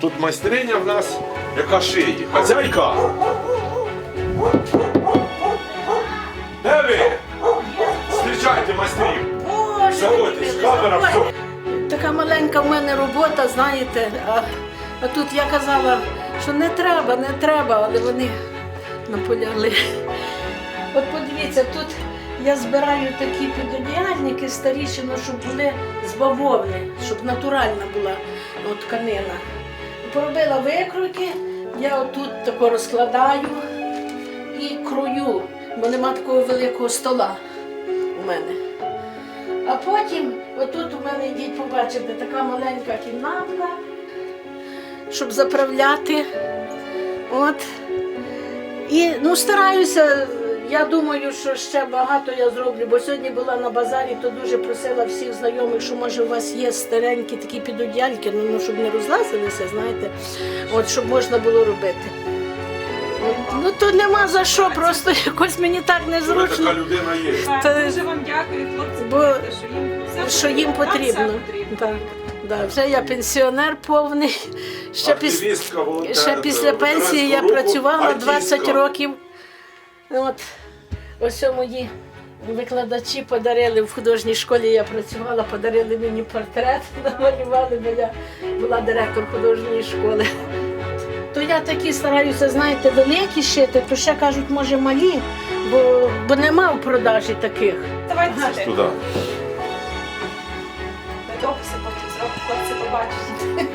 От майстриня в нас, яка шиє. Хазяйка. Де ви? Зустрічайте майстрів. Заходьте, камера, все. Така маленька в мене робота, знаєте. А, а тут я казала, що не треба, не треба, але вони наполягли. От подивіться, тут я збираю такі підодіяльники старіші, ну, щоб були з бавовни, щоб натуральна була от, тканина. Поробила викройки, я отут тако розкладаю і крою, бо нема такого великого стола у мене. А потім, отут у мене йдіть побачите, така маленька кімнатка, щоб заправляти. От. І ну, стараюся, я думаю, що ще багато я зроблю, бо сьогодні була на базарі, то дуже просила всіх знайомих, що може у вас є старенькі такі підодяльки, ну, ну щоб не розлазилися, знаєте, от щоб можна було робити. Ну то нема за що, просто якось мені так незручно. така людина є. Та- Дуже вам дякую, хлопці, Бо- що їм все що їм все потрібно. Так, да. Вже я пенсіонер повний. Ще, піс... Ще після пенсії я працювала 20 років. От ось мої викладачі подарили в художній школі. Я працювала, подарили мені портрет, намалювали, бо я була директор художньої школи. То я такі стараюся, знаєте, великі шити, то ще кажуть, може малі, бо, бо нема в продажі таких. Давайте сюди. Туди. Дописи потім зробимо, хлопці побачать.